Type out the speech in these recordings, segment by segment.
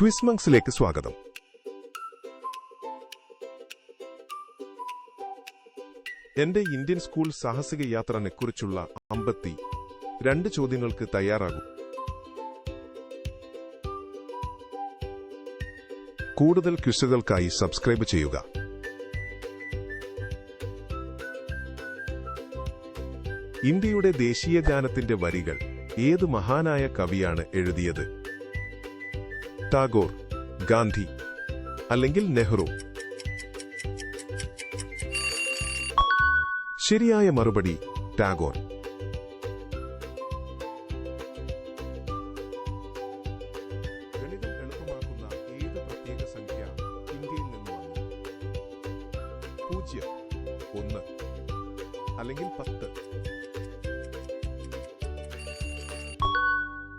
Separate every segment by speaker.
Speaker 1: ക്വിസ്മങ്സിലേക്ക് സ്വാഗതം. എന്റെ Indian school സാഹസിക യാത്രനെക്കുറിച്ചുള്ള അമ്പത്തി രണ്ട് ചോദ്യങ്ങൾക്ക് തയ്യാറാകും. കൂടുതൽ ക്വിസുകൾക്കായി സബ്സ്ക്രൈബ് ചെയ്യുക. ഇന്ത്യയുടെ ദേശീയ ഗാനത്തിന്റെ വരികൾ ഏത് മഹാനായ കവിയാണ് എഴുതിയത്? ടാഗോർ ഗാന്ധി അല്ലെങ്കിൽ നെഹ്റു. ശരിയായ മറുപടി ടാഗോർ. അല്ലെങ്കിൽ പത്ത്?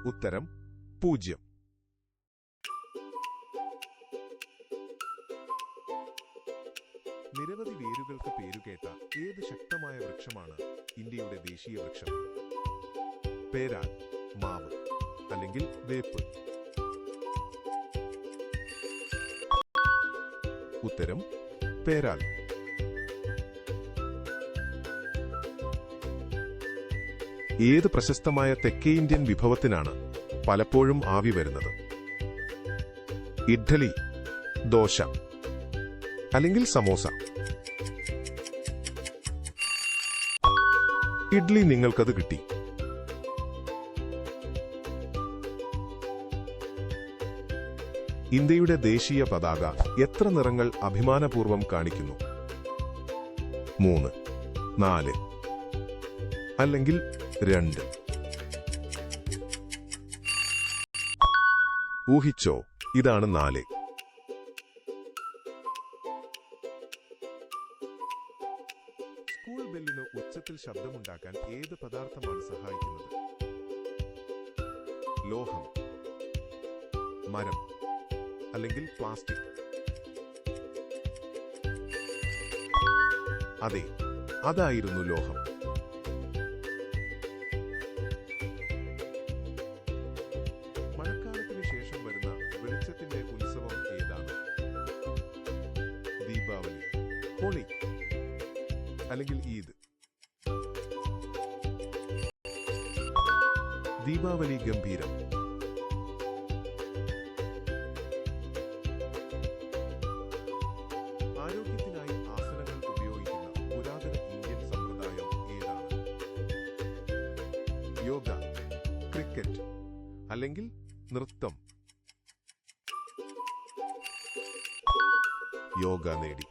Speaker 1: ഉത്തരം പൂജ്യം. നിരവധി വേരുകൾക്ക് പേരുകേട്ട ഏത് ശക്തമായ വൃക്ഷമാണ് ഇന്ത്യയുടെ ദേശീയ വൃക്ഷം? പേരാൽ മാവ് അല്ലെങ്കിൽ വേപ്പ്. ഉത്തരം പേരാൽ. ഏത് പ്രശസ്തമായ തെക്കേ ഇന്ത്യൻ വിഭവത്തിനാണ് പലപ്പോഴും ആവി വരുന്നത്? ഇഡ്ഡലി ദോശ അല്ലെങ്കിൽ സമോസ. ഇഡ്ലി നിങ്ങൾക്കത് കിട്ടി. ഇന്ത്യയുടെ ദേശീയ പതാക എത്ര നിറങ്ങൾ അഭിമാനപൂർവം കാണിക്കുന്നു? മൂന്ന് നാല് അല്ലെങ്കിൽ രണ്ട്. ഊഹിച്ചോ ഇതാണ് നാല്. ശബ്ദമുണ്ടാക്കാൻ ഏത് പദാർത്ഥമാണ് സഹായിക്കുന്നത്? ലോഹം മരം അല്ലെങ്കിൽ പ്ലാസ്റ്റിക്? അതെ അതായിരുന്നു ലോഹം. ആരോഗ്യത്തിനായി ആസനങ്ങൾ ഉപയോഗിക്കുന്ന പുരാതന ഇന്ത്യൻ സമ്പ്രദായം ഏതാണ്? യോഗ ക്രിക്കറ്റ് അല്ലെങ്കിൽ നൃത്തം. യോഗ നേടി.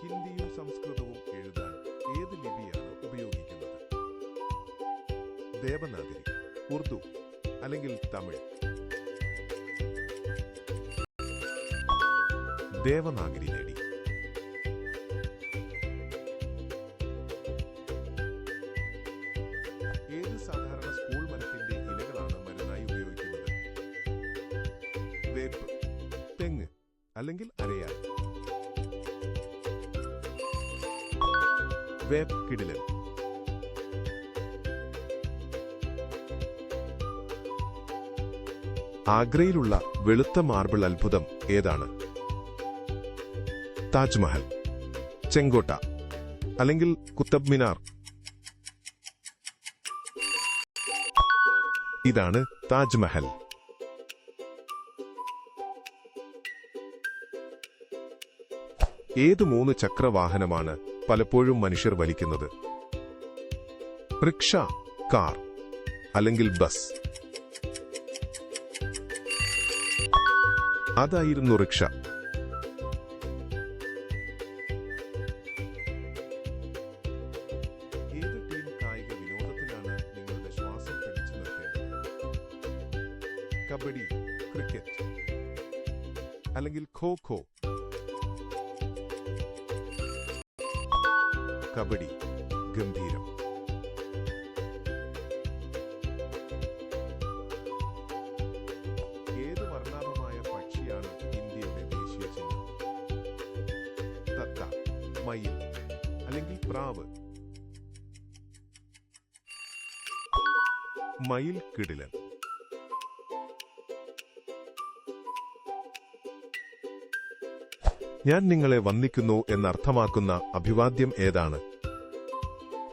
Speaker 1: ഹിന്ദിയും സംസ്കൃതവും എഴുതാൻ ഏത് ലിപിയാണ് ഉപയോഗിക്കുന്നത്? ദേവനാഗരി ഉറുദു അല്ലെങ്കിൽ തമിഴ്. ദേവനാഗരി നേടി. ഏത് സാധാരണ സ്കൂൾ മരത്തിന്റെ ഇലകളാണ് മരുന്നായി ഉപയോഗിക്കുന്നത്? വേപ്പ് തെങ്ങ് അല്ലെങ്കിൽ അരയാൽ. വേപ്പ് കിടിലൻ. ആഗ്രയിലുള്ള വെളുത്ത മാർബിൾ അത്ഭുതം ഏതാണ്? താജ്മഹൽ ചെങ്കോട്ട അല്ലെങ്കിൽ കുത്തബ് മിനാർ. ഇതാണ് താജ്മഹൽ. ഏത് മൂന്ന് ചക്രവാഹനമാണ് പലപ്പോഴും മനുഷ്യർ വലിക്കുന്നത്? റിക്ഷ കാർ അല്ലെങ്കിൽ ബസ്. പിടിച്ചു റിക്ഷ കബഡി ക്രിക്കറ്റ് അല്ലെങ്കിൽ ഖോ ഖോ? കബഡി ഗംഭീരം. മയിൽ കിടിലൻ. ഞാൻ നിങ്ങളെ വന്ദിക്കുന്നു എന്നർത്ഥമാക്കുന്ന അഭിവാദ്യം ഏതാണ്?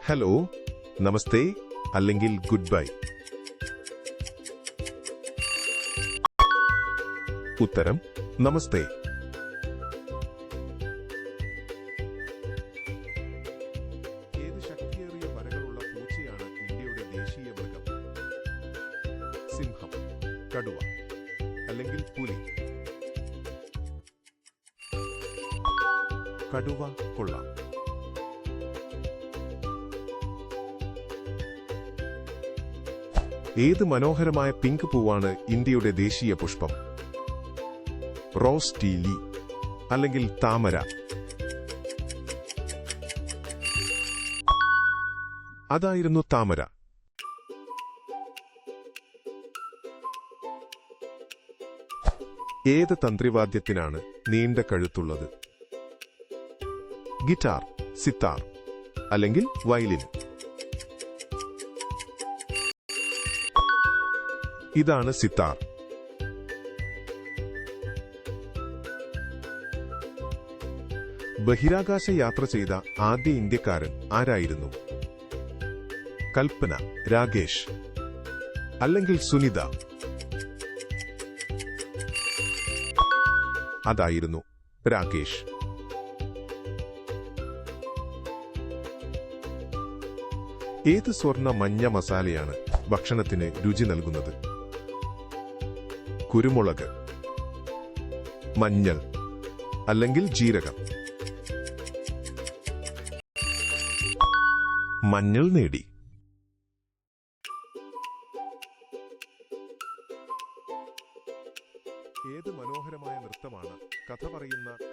Speaker 1: ഹലോ നമസ്തേ അല്ലെങ്കിൽ ഗുഡ് ബൈ. ഉത്തരം നമസ്തേ. കടുവ അല്ലെങ്കിൽ പുലി. കടുവ കൊള്ളാം. ഏത് മനോഹരമായ പിങ്ക് പൂവാണ് ഇന്ത്യയുടെ ദേശീയ പുഷ്പം? റോസ് ടീലി അല്ലെങ്കിൽ താമര? അതായിരുന്നു താമര. ഏത് തന്ത്രിവാദ്യത്തിനാണ് നീണ്ട കഴുത്തുള്ളത്? ഗിറ്റാർ സിത്താർ അല്ലെങ്കിൽ വയലിൻ. ഇതാണ് സിത്താർ. ബഹിരാകാശ യാത്ര ചെയ്ത ആദ്യ ഇന്ത്യക്കാരൻ ആരായിരുന്നു? കൽപ്പന രാകേഷ്. അല്ലെങ്കിൽ സുനിത. അതായിരുന്നു രാകേഷ്. ഏത് സ്വർണ മഞ്ഞ മസാലയാണ് ഭക്ഷണത്തിന് രുചി നൽകുന്നത്? കുരുമുളക് മഞ്ഞൾ അല്ലെങ്കിൽ ജീരകം? മഞ്ഞൾ നേടി.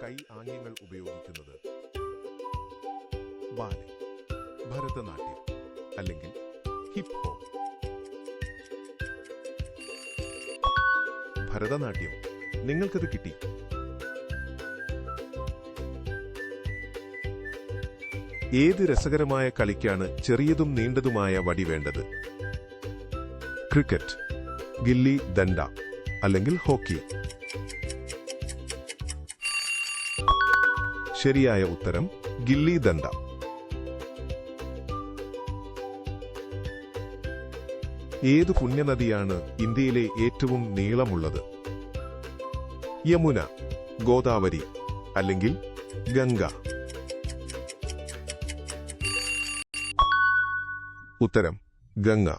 Speaker 1: കൈ ആംഗ്യങ്ങൾ ഉപയോഗിക്കുന്നത്. ബാലെ ഭരതനാട്യം അല്ലെങ്കിൽ ഹിപ് ഹോപ്പ് ഭരതനാട്യം നിങ്ങൾക്കത് കിട്ടി. ഏത് രസകരമായ കളിക്കാണ് ചെറിയതും നീണ്ടതുമായ വടി വേണ്ടത്? ക്രിക്കറ്റ് ഗില്ലി ദണ്ഡ അല്ലെങ്കിൽ ഹോക്കി. ശരിയായ ഉത്തരം ഗില്ലി ദണ്ഡ. ഏത് പുണ്യനദിയാണ് ഇന്ത്യയിലെ ഏറ്റവും നീളമുള്ളത്? യമുന ഗോദാവരി അല്ലെങ്കിൽ ഗംഗ. ഉത്തരം ഗംഗ.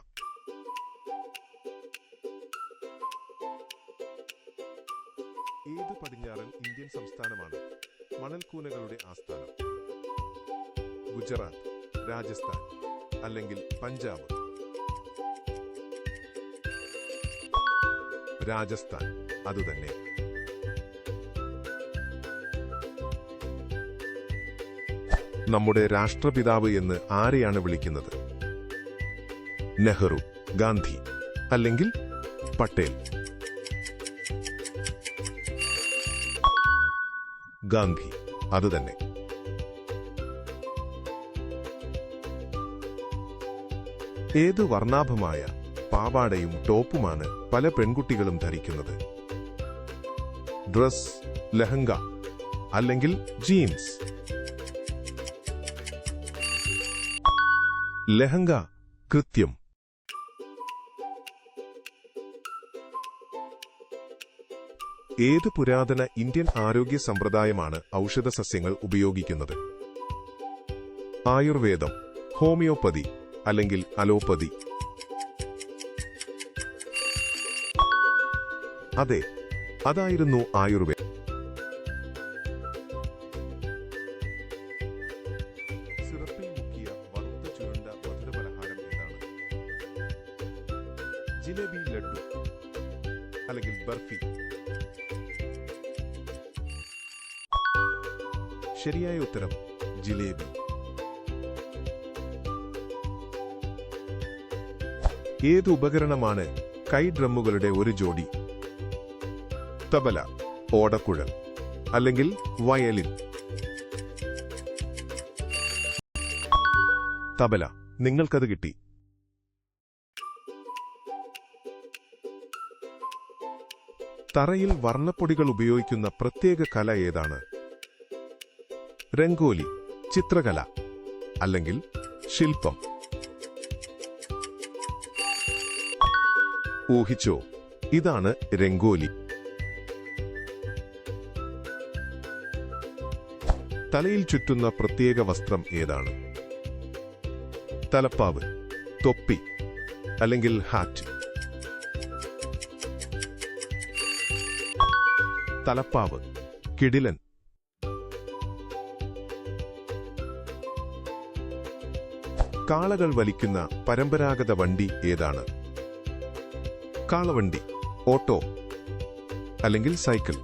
Speaker 1: രാജസ്ഥാൻ അല്ലെങ്കിൽ പഞ്ചാബ്. രാജസ്ഥാൻ അതുതന്നെ നമ്മുടെ രാഷ്ട്രപിതാവ് എന്ന് ആരെയാണ് വിളിക്കുന്നത്? നെഹ്റു ഗാന്ധി അല്ലെങ്കിൽ പട്ടേൽ? ഗാന്ധി അതുതന്നെ ഏത് വർണാഭമായ പാവാടയും ടോപ്പുമാണ് പല പെൺകുട്ടികളും ധരിക്കുന്നത്? ഡ്രസ് ലഹങ്ക അല്ലെങ്കിൽ ജീൻസ്? ലഹങ്ക കൃത്യം. ഏത് പുരാതന ഇന്ത്യൻ ആരോഗ്യ സമ്പ്രദായമാണ് ഔഷധ സസ്യങ്ങൾ ഉപയോഗിക്കുന്നത്? ആയുർവേദം ഹോമിയോപ്പതി അല്ലെങ്കിൽ അലോപ്പതി. അതെ അതായിരുന്നു ആയുർവേദം ഏത് ഉപകരണമാണ് കൈ ഡ്രമ്മുകളുടെ ഒരു ജോഡി? തബല ഓടക്കുഴൽ അല്ലെങ്കിൽ വയലിൻ. തബല നിങ്ങൾക്കത് കിട്ടി. തറയിൽ വർണപ്പൊടികൾ ഉപയോഗിക്കുന്ന പ്രത്യേക കല ഏതാണ്? രംഗോലി ചിത്രകല അല്ലെങ്കിൽ ശില്പം. ഊഹിച്ചോ? ഇതാണ് രംഗോലി. തലയിൽ ചുറ്റുന്ന പ്രത്യേക വസ്ത്രം ഏതാണ്? തലപ്പാവ് തൊപ്പി അല്ലെങ്കിൽ ഹാറ്റ് തലപ്പാവ് കിടിലൻ. കാളകൾ വലിക്കുന്ന പരമ്പരാഗത വണ്ടി ഏതാണ്? കാളവണ്ടി ഓട്ടോ അല്ലെങ്കിൽ സൈക്കിൾ?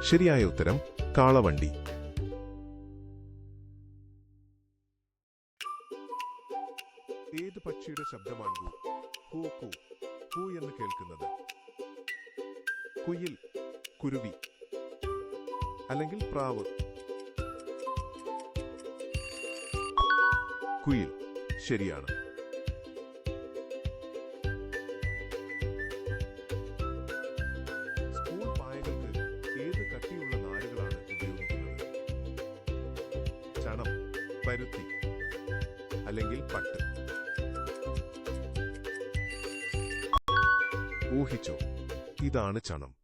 Speaker 1: ശരിയായ ഉത്തരം കാളവണ്ടി. ഏത് പക്ഷിയുടെ ശബ്ദമാണ് എന്ന് കേൾക്കുന്നത്? കുയിൽ കുരുവി അല്ലെങ്കിൽ പ്രാവ്? കുയിൽ ശരിയാണ്. ഊഹിച്ചോ. ഇതാണ് ചണം.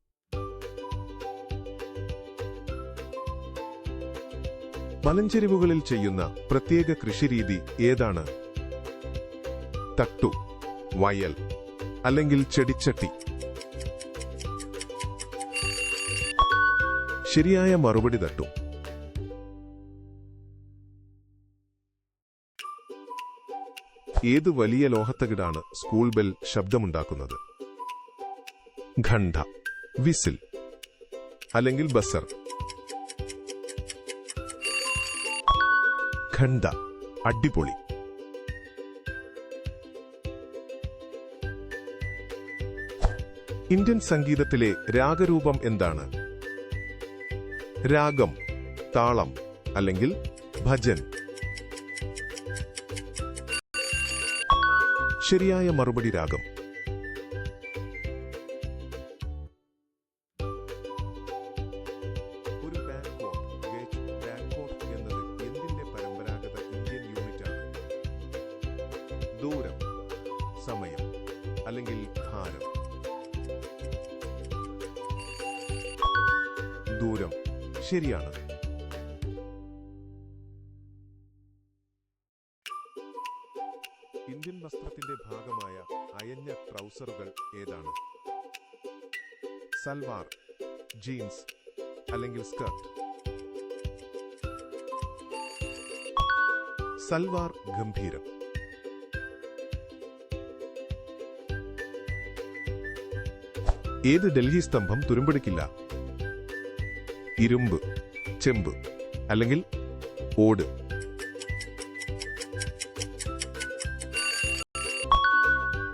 Speaker 1: മലഞ്ചെരിവുകളിൽ ചെയ്യുന്ന പ്രത്യേക കൃഷിരീതി ഏതാണ്? തട്ടു വയൽ അല്ലെങ്കിൽ ചെടിച്ചട്ടി. ശരിയായ മറുപടി തട്ടു. ഏത് വലിയ ലോഹത്തകിടാണ് സ്കൂൾ ബെൽ ശബ്ദമുണ്ടാക്കുന്നത്? ഘണ്ഠ വിസിൽ അല്ലെങ്കിൽ ബസർ. ഖണ്ഡ അടിപൊളി. ഇന്ത്യൻ സംഗീതത്തിലെ രാഗരൂപം എന്താണ്? രാഗം താളം അല്ലെങ്കിൽ ഭജൻ. ശരിയായ മറുപടി രാഗം. ഇന്ത്യൻ വസ്ത്രത്തിന്റെ ഭാഗമായ അയഞ്ഞ ട്രൗസറുകൾ ഏതാണ്? സൽവാർ ജീൻസ് അല്ലെങ്കിൽ സ്കർട്ട്? സൽവാർ ഗംഭീരം. ഏത് ഡൽഹി സ്തംഭം തുരുമ്പെടുക്കില്ല? ഇരുമ്പ് ചെമ്പ് അല്ലെങ്കിൽ ഓട്.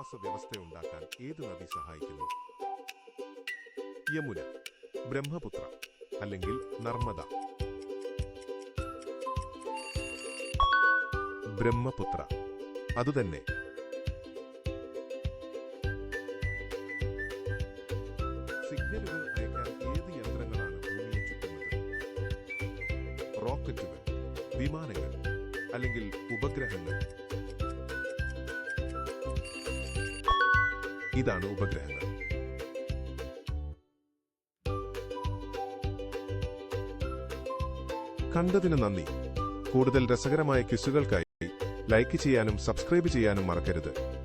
Speaker 1: ആവാസ വ്യവസ്ഥയുണ്ടാക്കാൻ ഏത് നദി സഹായിക്കുന്നു? യമുന ബ്രഹ്മപുത്ര അല്ലെങ്കിൽ നർമ്മദ. ബ്രഹ്മപുത്ര അതുതന്നെ. സിഗ്നലുകൾ അയക്കാൻ ഏത് യന്ത്രങ്ങളാണ് ഭൂമിയെ ചുറ്റുന്നത്? റോക്കറ്റുകൾ വിമാനങ്ങൾ അല്ലെങ്കിൽ ഉപഗ്രഹങ്ങൾ? ഇതാണ് ഉപഗ്രഹങ്ങൾ. കണ്ടതിന് നന്ദി. കൂടുതൽ രസകരമായ ക്വിസുകൾക്കായി ലൈക്ക് ചെയ്യാനും സബ്സ്ക്രൈബ് ചെയ്യാനും മറക്കരുത്.